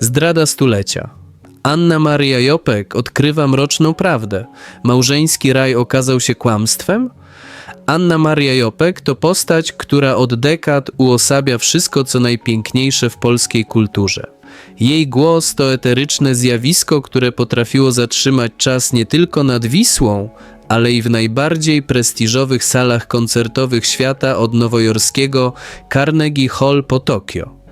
Zdrada stulecia. Anna Maria Jopek odkrywa mroczną prawdę. Małżeński raj okazał się kłamstwem? Anna Maria Jopek to postać, która od dekad uosabia wszystko, co najpiękniejsze w polskiej kulturze. Jej głos to eteryczne zjawisko, które potrafiło zatrzymać czas nie tylko nad Wisłą, ale i w najbardziej prestiżowych salach koncertowych świata od nowojorskiego Carnegie Hall po Tokio.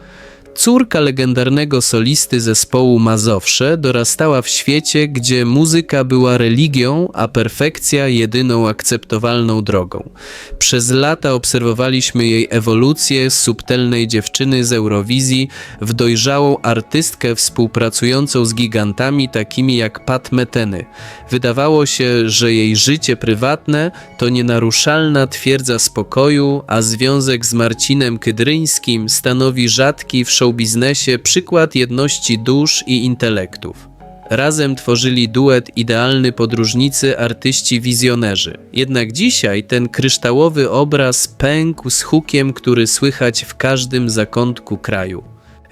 Córka legendarnego solisty zespołu Mazowsze dorastała w świecie, gdzie muzyka była religią, a perfekcja jedyną akceptowalną drogą. Przez lata obserwowaliśmy jej ewolucję z subtelnej dziewczyny z Eurowizji w dojrzałą artystkę współpracującą z gigantami takimi jak Pat Meteny. Wydawało się, że jej życie prywatne to nienaruszalna twierdza spokoju, a związek z Marcinem Kydryńskim stanowi rzadki w showbiznesie przykład jedności dusz i intelektów. Razem tworzyli duet idealny podróżnicy, artyści, wizjonerzy. Jednak dzisiaj ten kryształowy obraz pękł z hukiem, który słychać w każdym zakątku kraju.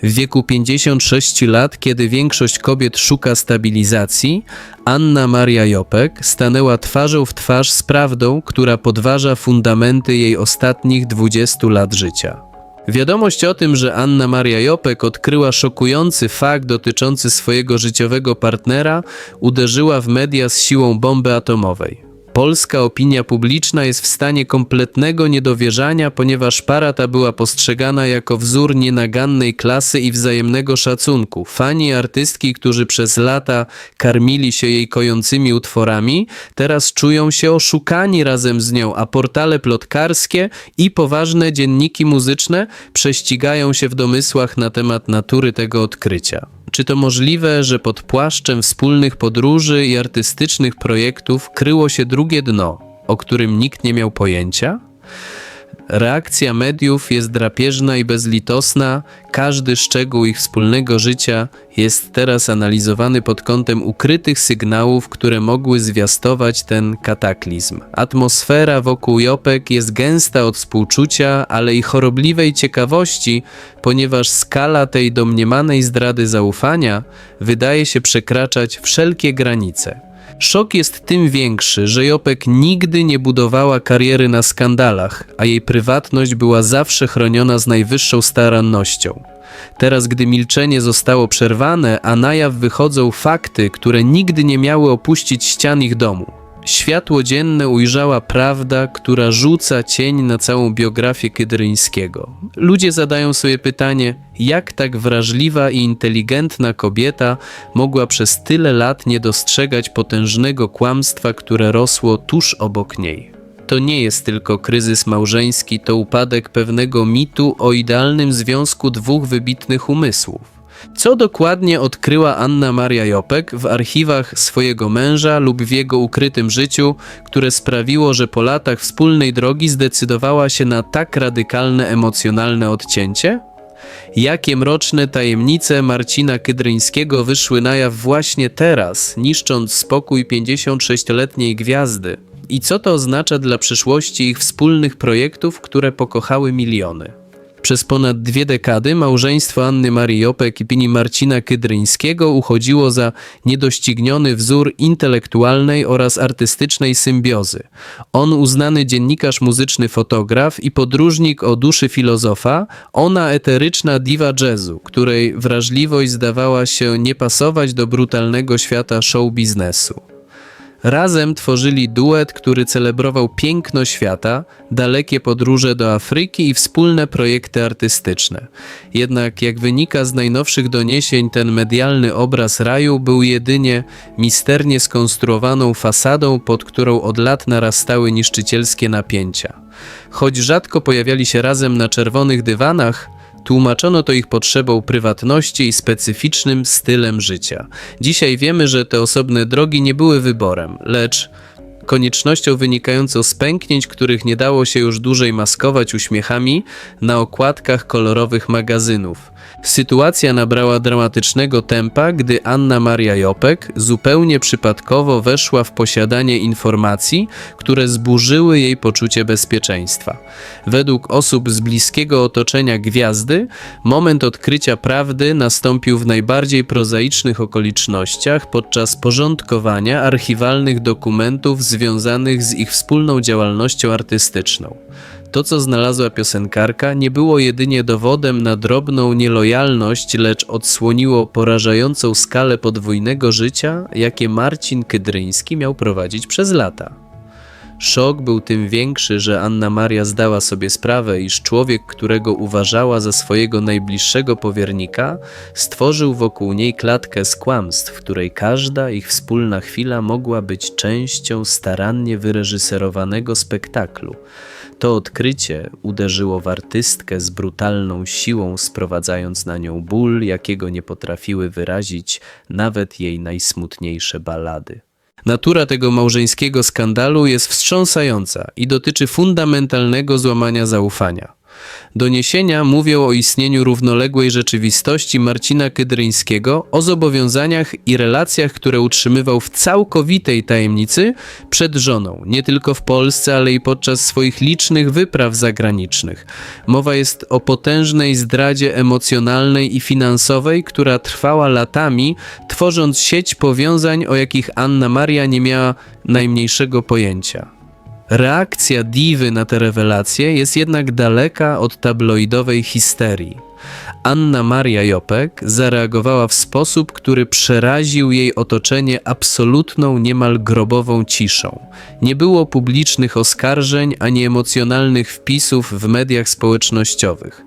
W wieku 56 lat, kiedy większość kobiet szuka stabilizacji, Anna Maria Jopek stanęła twarzą w twarz z prawdą, która podważa fundamenty jej ostatnich 20 lat życia. Wiadomość o tym, że Anna Maria Jopek odkryła szokujący fakt dotyczący swojego życiowego partnera, uderzyła w media z siłą bomby atomowej. Polska opinia publiczna jest w stanie kompletnego niedowierzania, ponieważ para ta była postrzegana jako wzór nienagannej klasy i wzajemnego szacunku. Fani artystki, którzy przez lata karmili się jej kojącymi utworami, teraz czują się oszukani razem z nią, a portale plotkarskie i poważne dzienniki muzyczne prześcigają się w domysłach na temat natury tego odkrycia. Czy to możliwe, że pod płaszczem wspólnych podróży i artystycznych projektów kryło się drugie dno, o którym nikt nie miał pojęcia? Reakcja mediów jest drapieżna i bezlitosna, każdy szczegół ich wspólnego życia jest teraz analizowany pod kątem ukrytych sygnałów, które mogły zwiastować ten kataklizm. Atmosfera wokół Jopek jest gęsta od współczucia, ale i chorobliwej ciekawości, ponieważ skala tej domniemanej zdrady zaufania wydaje się przekraczać wszelkie granice. Szok jest tym większy, że Jopek nigdy nie budowała kariery na skandalach, a jej prywatność była zawsze chroniona z najwyższą starannością. Teraz, gdy milczenie zostało przerwane, a na jaw wychodzą fakty, które nigdy nie miały opuścić ścian ich domu. Światło dzienne ujrzała prawda, która rzuca cień na całą biografię Kydryńskiego. Ludzie zadają sobie pytanie, jak tak wrażliwa i inteligentna kobieta mogła przez tyle lat nie dostrzegać potężnego kłamstwa, które rosło tuż obok niej. To nie jest tylko kryzys małżeński, to upadek pewnego mitu o idealnym związku dwóch wybitnych umysłów. Co dokładnie odkryła Anna Maria Jopek w archiwach swojego męża lub w jego ukrytym życiu, które sprawiło, że po latach wspólnej drogi zdecydowała się na tak radykalne emocjonalne odcięcie? Jakie mroczne tajemnice Marcina Kydryńskiego wyszły na jaw właśnie teraz, niszcząc spokój 56-letniej gwiazdy? I co to oznacza dla przyszłości ich wspólnych projektów, które pokochały miliony? Przez ponad dwie dekady małżeństwo Anny Marii Jopek i Pini Marcina Kydryńskiego uchodziło za niedościgniony wzór intelektualnej oraz artystycznej symbiozy. On uznany dziennikarz muzyczny fotograf i podróżnik o duszy filozofa, ona eteryczna diwa jazzu, której wrażliwość zdawała się nie pasować do brutalnego świata show biznesu. Razem tworzyli duet, który celebrował piękno świata, dalekie podróże do Afryki i wspólne projekty artystyczne. Jednak, jak wynika z najnowszych doniesień, ten medialny obraz raju był jedynie misternie skonstruowaną fasadą, pod którą od lat narastały niszczycielskie napięcia. Choć rzadko pojawiali się razem na czerwonych dywanach, Tłumaczono to ich potrzebą prywatności i specyficznym stylem życia. Dzisiaj wiemy, że te osobne drogi nie były wyborem, lecz koniecznością wynikającą z pęknięć, których nie dało się już dłużej maskować uśmiechami na okładkach kolorowych magazynów. Sytuacja nabrała dramatycznego tempa, gdy Anna Maria Jopek zupełnie przypadkowo weszła w posiadanie informacji, które zburzyły jej poczucie bezpieczeństwa. Według osób z bliskiego otoczenia gwiazdy, moment odkrycia prawdy nastąpił w najbardziej prozaicznych okolicznościach podczas porządkowania archiwalnych dokumentów związanych z ich wspólną działalnością artystyczną. To, co znalazła piosenkarka, nie było jedynie dowodem na drobną nielojalność, lecz odsłoniło porażającą skalę podwójnego życia, jakie Marcin Kydryński miał prowadzić przez lata. Szok był tym większy, że Anna Maria zdała sobie sprawę, iż człowiek, którego uważała za swojego najbliższego powiernika, stworzył wokół niej klatkę z kłamstw, której każda ich wspólna chwila mogła być częścią starannie wyreżyserowanego spektaklu. To odkrycie uderzyło w artystkę z brutalną siłą, sprowadzając na nią ból, jakiego nie potrafiły wyrazić nawet jej najsmutniejsze balady. Natura tego małżeńskiego skandalu jest wstrząsająca i dotyczy fundamentalnego złamania zaufania. Doniesienia mówią o istnieniu równoległej rzeczywistości Marcina Kydryńskiego, o zobowiązaniach i relacjach, które utrzymywał w całkowitej tajemnicy przed żoną, nie tylko w Polsce, ale i podczas swoich licznych wypraw zagranicznych. Mowa jest o potężnej zdradzie emocjonalnej i finansowej, która trwała latami, tworząc sieć powiązań, o jakich Anna Maria nie miała najmniejszego pojęcia. Reakcja diwy na te rewelacje jest jednak daleka od tabloidowej histerii. Anna Maria Jopek zareagowała w sposób, który przeraził jej otoczenie absolutną, niemal grobową ciszą. Nie było publicznych oskarżeń ani emocjonalnych wpisów w mediach społecznościowych.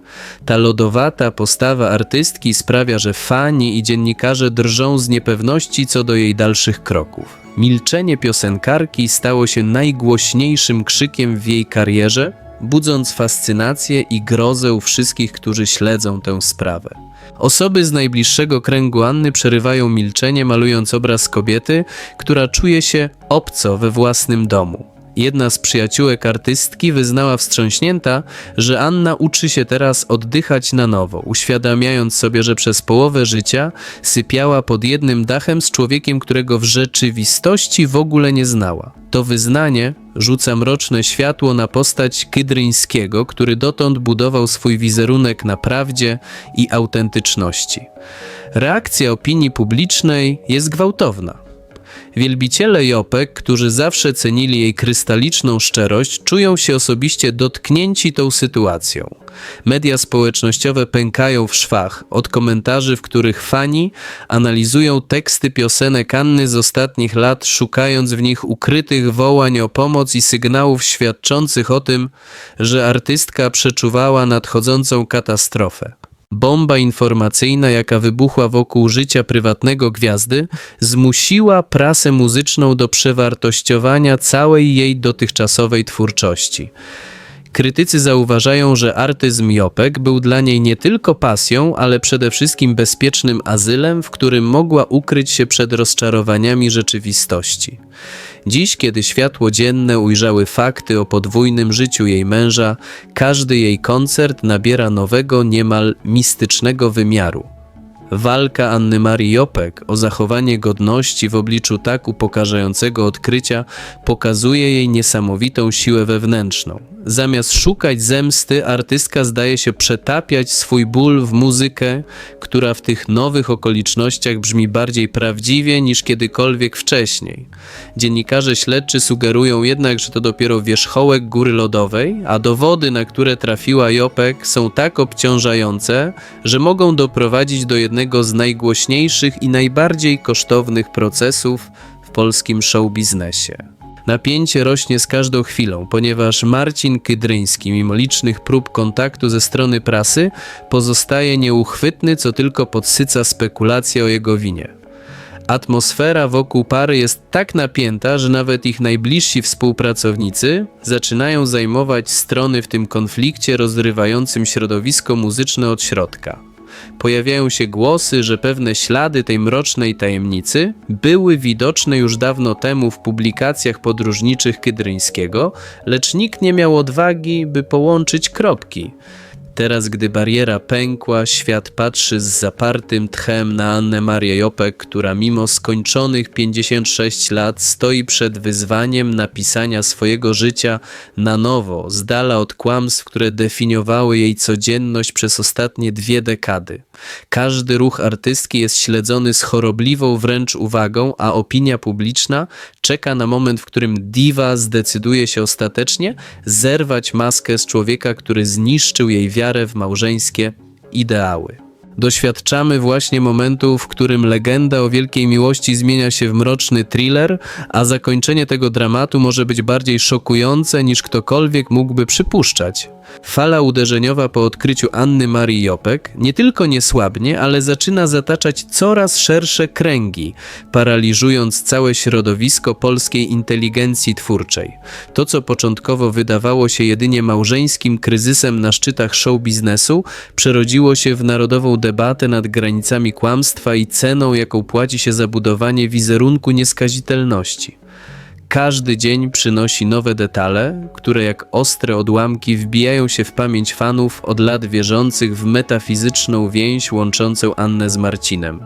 Ta lodowata postawa artystki sprawia, że fani i dziennikarze drżą z niepewności co do jej dalszych kroków. Milczenie piosenkarki stało się najgłośniejszym krzykiem w jej karierze, budząc fascynację i grozę u wszystkich, którzy śledzą tę sprawę. Osoby z najbliższego kręgu Anny przerywają milczenie, malując obraz kobiety, która czuje się obco we własnym domu. Jedna z przyjaciółek artystki wyznała wstrząśnięta, że Anna uczy się teraz oddychać na nowo, uświadamiając sobie, że przez połowę życia sypiała pod jednym dachem z człowiekiem, którego w rzeczywistości w ogóle nie znała. To wyznanie rzuca mroczne światło na postać Kydryńskiego, który dotąd budował swój wizerunek na prawdzie i autentyczności. Reakcja opinii publicznej jest gwałtowna. Wielbiciele Jopek, którzy zawsze cenili jej krystaliczną szczerość, czują się osobiście dotknięci tą sytuacją. Media społecznościowe pękają w szwach od komentarzy, w których fani analizują teksty piosenek Anny z ostatnich lat, szukając w nich ukrytych wołań o pomoc i sygnałów świadczących o tym, że artystka przeczuwała nadchodzącą katastrofę. Bomba informacyjna, jaka wybuchła wokół życia prywatnego gwiazdy, zmusiła prasę muzyczną do przewartościowania całej jej dotychczasowej twórczości. Krytycy zauważają, że artyzm Jopek był dla niej nie tylko pasją, ale przede wszystkim bezpiecznym azylem, w którym mogła ukryć się przed rozczarowaniami rzeczywistości. Dziś, kiedy światło dzienne ujrzały fakty o podwójnym życiu jej męża, każdy jej koncert nabiera nowego, niemal mistycznego wymiaru. Walka Anny Marii Jopek o zachowanie godności w obliczu tak upokarzającego odkrycia pokazuje jej niesamowitą siłę wewnętrzną. Zamiast szukać zemsty, artystka zdaje się przetapiać swój ból w muzykę, która w tych nowych okolicznościach brzmi bardziej prawdziwie niż kiedykolwiek wcześniej. Dziennikarze śledczy sugerują jednak, że to dopiero wierzchołek góry lodowej, a dowody, na które trafiła Jopek, są tak obciążające, że mogą doprowadzić do jednego z najgłośniejszych i najbardziej kosztownych procesów w polskim show biznesie. Napięcie rośnie z każdą chwilą, ponieważ Marcin Kydryński, mimo licznych prób kontaktu ze strony prasy, pozostaje nieuchwytny, co tylko podsyca spekulacje o jego winie. Atmosfera wokół pary jest tak napięta, że nawet ich najbliżsi współpracownicy zaczynają zajmować strony w tym konflikcie rozrywającym środowisko muzyczne od środka. Pojawiają się głosy, że pewne ślady tej mrocznej tajemnicy były widoczne już dawno temu w publikacjach podróżniczych Kydryńskiego, lecz nikt nie miał odwagi, by połączyć kropki. Teraz, gdy bariera pękła, świat patrzy z zapartym tchem na Annę Marię Jopek, która mimo skończonych 56 lat stoi przed wyzwaniem napisania swojego życia na nowo, z dala od kłamstw, które definiowały jej codzienność przez ostatnie dwie dekady. Każdy ruch artystki jest śledzony z chorobliwą wręcz uwagą, a opinia publiczna czeka na moment, w którym diwa zdecyduje się ostatecznie zerwać maskę z człowieka, który zniszczył jej wiarę w małżeńskie ideały. Doświadczamy właśnie momentu, w którym legenda o wielkiej miłości zmienia się w mroczny thriller, a zakończenie tego dramatu może być bardziej szokujące niż ktokolwiek mógłby przypuszczać. Fala uderzeniowa po odkryciu Anny Marii Jopek nie tylko nie słabnie, ale zaczyna zataczać coraz szersze kręgi, paraliżując całe środowisko polskiej inteligencji twórczej. To, co początkowo wydawało się jedynie małżeńskim kryzysem na szczytach show biznesu, przerodziło się w narodową debatę nad granicami kłamstwa i ceną, jaką płaci się za budowanie wizerunku nieskazitelności. Każdy dzień przynosi nowe detale, które jak ostre odłamki wbijają się w pamięć fanów od lat wierzących w metafizyczną więź łączącą Annę z Marcinem.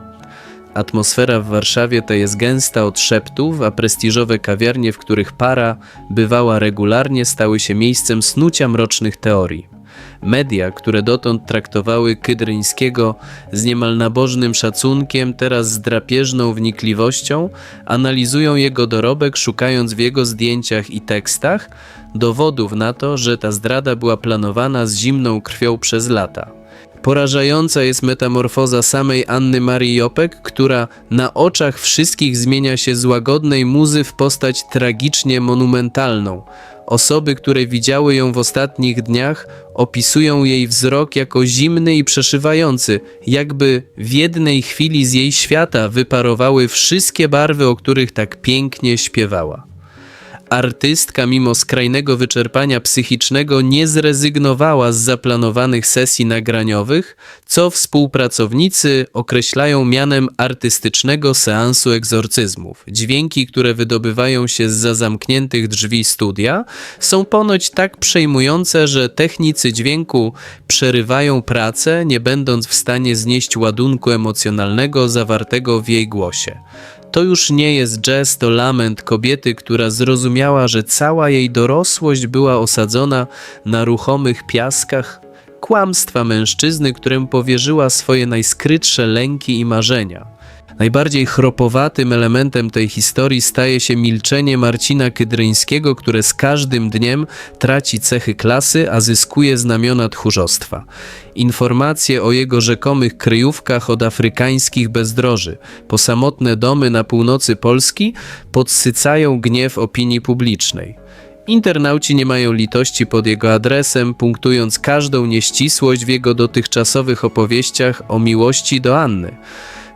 Atmosfera w Warszawie to jest gęsta od szeptów, a prestiżowe kawiarnie, w których para bywała regularnie, stały się miejscem snucia mrocznych teorii. Media, które dotąd traktowały Kydryńskiego z niemal nabożnym szacunkiem, teraz z drapieżną wnikliwością, analizują jego dorobek, szukając w jego zdjęciach i tekstach dowodów na to, że ta zdrada była planowana z zimną krwią przez lata. Porażająca jest metamorfoza samej Anny Marii Jopek, która na oczach wszystkich zmienia się z łagodnej muzy w postać tragicznie monumentalną. Osoby, które widziały ją w ostatnich dniach, opisują jej wzrok jako zimny i przeszywający, jakby w jednej chwili z jej świata wyparowały wszystkie barwy, o których tak pięknie śpiewała. Artystka, mimo skrajnego wyczerpania psychicznego, nie zrezygnowała z zaplanowanych sesji nagraniowych, co współpracownicy określają mianem artystycznego seansu egzorcyzmów. Dźwięki, które wydobywają się z zamkniętych drzwi studia, są ponoć tak przejmujące, że technicy dźwięku przerywają pracę, nie będąc w stanie znieść ładunku emocjonalnego zawartego w jej głosie. To już nie jest jazz, to lament kobiety, która zrozumiała, że cała jej dorosłość była osadzona na ruchomych piaskach kłamstwa mężczyzny, któremu powierzyła swoje najskrytsze lęki i marzenia. Najbardziej chropowatym elementem tej historii staje się milczenie Marcina Kydryńskiego, które z każdym dniem traci cechy klasy, a zyskuje znamiona tchórzostwa. Informacje o jego rzekomych kryjówkach od afrykańskich bezdroży, po samotne domy na północy Polski podsycają gniew opinii publicznej. Internauci nie mają litości pod jego adresem, punktując każdą nieścisłość w jego dotychczasowych opowieściach o miłości do Anny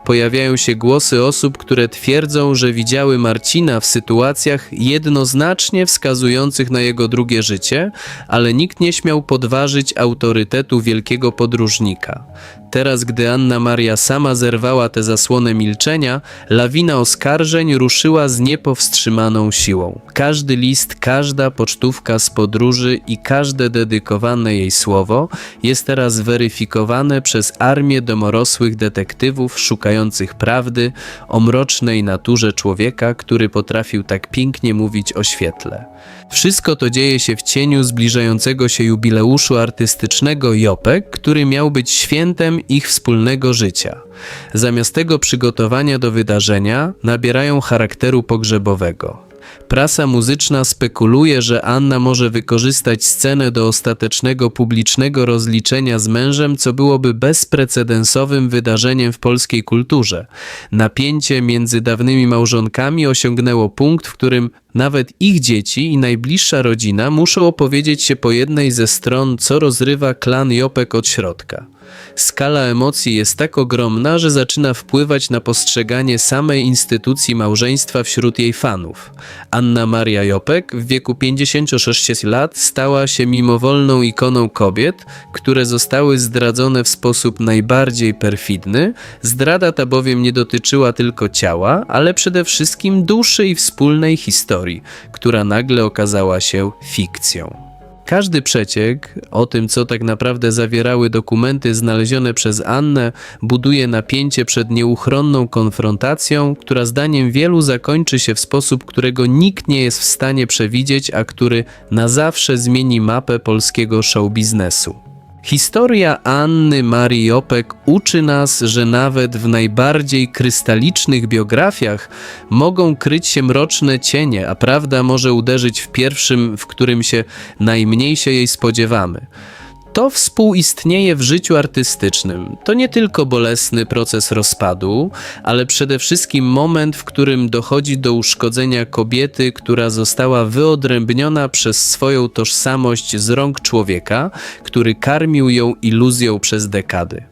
pojawiają się głosy osób, które twierdzą, że widziały Marcina w sytuacjach jednoznacznie wskazujących na jego drugie życie, ale nikt nie śmiał podważyć autorytetu wielkiego podróżnika. Teraz, gdy Anna Maria sama zerwała tę zasłonę milczenia, lawina oskarżeń ruszyła z niepowstrzymaną siłą. Każdy list, każda pocztówka z podróży i każde dedykowane jej słowo jest teraz weryfikowane przez armię domorosłych detektywów szukających prawdy o mrocznej naturze człowieka, który potrafił tak pięknie mówić o świetle. Wszystko to dzieje się w cieniu zbliżającego się jubileuszu artystycznego Jopek, który miał być świętem ich wspólnego życia. Zamiast tego przygotowania do wydarzenia nabierają charakteru pogrzebowego. Prasa muzyczna spekuluje, że Anna może wykorzystać scenę do ostatecznego publicznego rozliczenia z mężem, co byłoby bezprecedensowym wydarzeniem w polskiej kulturze. Napięcie między dawnymi małżonkami osiągnęło punkt, w którym nawet ich dzieci i najbliższa rodzina muszą opowiedzieć się po jednej ze stron, co rozrywa klan Jopek od środka. Skala emocji jest tak ogromna, że zaczyna wpływać na postrzeganie samej instytucji małżeństwa wśród jej fanów. Anna Maria Jopek w wieku 56 lat stała się mimowolną ikoną kobiet, które zostały zdradzone w sposób najbardziej perfidny. Zdrada ta bowiem nie dotyczyła tylko ciała, ale przede wszystkim duszy i wspólnej historii, która nagle okazała się fikcją. Każdy przeciek o tym, co tak naprawdę zawierały dokumenty znalezione przez Annę, buduje napięcie przed nieuchronną konfrontacją, która zdaniem wielu zakończy się w sposób, którego nikt nie jest w stanie przewidzieć, a który na zawsze zmieni mapę polskiego show biznesu. Historia Anny Marii Jopek uczy nas, że nawet w najbardziej krystalicznych biografiach mogą kryć się mroczne cienie, a prawda może uderzyć w pierwszym, w którym się najmniej się jej spodziewamy. To współistnieje w życiu artystycznym. To nie tylko bolesny proces rozpadu, ale przede wszystkim moment, w którym dochodzi do uszkodzenia kobiety, która została wyodrębniona przez swoją tożsamość z rąk człowieka, który karmił ją iluzją przez dekady.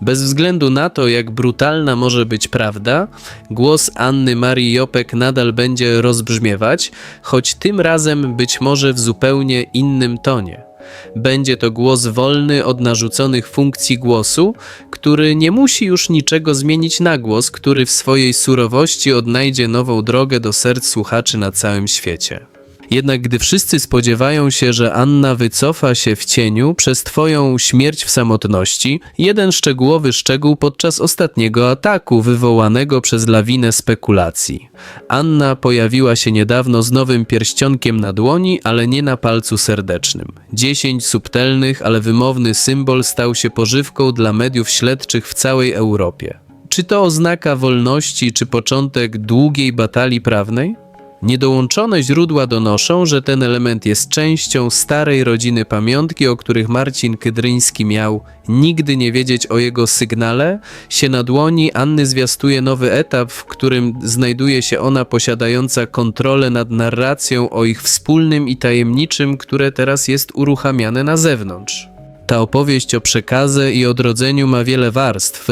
Bez względu na to, jak brutalna może być prawda, głos Anny Marii Jopek nadal będzie rozbrzmiewać, choć tym razem być może w zupełnie innym tonie. Będzie to głos wolny od narzuconych funkcji głosu, który nie musi już niczego zmienić na głos, który w swojej surowości odnajdzie nową drogę do serc słuchaczy na całym świecie. Jednak gdy wszyscy spodziewają się, że Anna wycofa się w cieniu przez Twoją śmierć w samotności, jeden szczegółowy szczegół podczas ostatniego ataku wywołanego przez lawinę spekulacji. Anna pojawiła się niedawno z nowym pierścionkiem na dłoni, ale nie na palcu serdecznym. Dziesięć subtelnych, ale wymowny symbol stał się pożywką dla mediów śledczych w całej Europie. Czy to oznaka wolności, czy początek długiej batalii prawnej? Niedołączone źródła donoszą, że ten element jest częścią starej rodziny pamiątki, o których Marcin Kydryński miał nigdy nie wiedzieć o jego sygnale. Się na dłoni Anny zwiastuje nowy etap, w którym znajduje się ona posiadająca kontrolę nad narracją o ich wspólnym i tajemniczym, które teraz jest uruchamiane na zewnątrz. Ta opowieść o przekazie i odrodzeniu ma wiele warstw,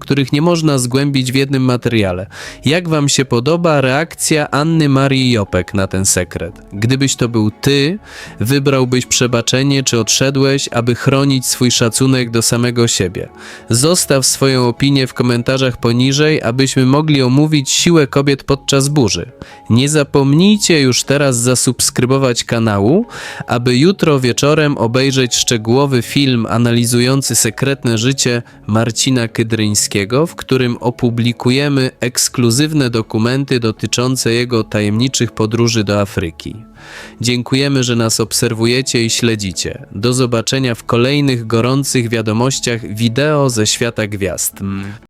których nie można zgłębić w jednym materiale. Jak Wam się podoba reakcja Anny Marii Jopek na ten sekret? Gdybyś to był Ty, wybrałbyś przebaczenie czy odszedłeś, aby chronić swój szacunek do samego siebie? Zostaw swoją opinię w komentarzach poniżej, abyśmy mogli omówić siłę kobiet podczas burzy. Nie zapomnijcie już teraz zasubskrybować kanału, aby jutro wieczorem obejrzeć szczegółowy film analizujący sekretne życie Marcina Kydryńskiego, w którym opublikujemy ekskluzywne dokumenty dotyczące jego tajemniczych podróży do Afryki. Dziękujemy, że nas obserwujecie i śledzicie. Do zobaczenia w kolejnych gorących wiadomościach wideo ze świata gwiazd.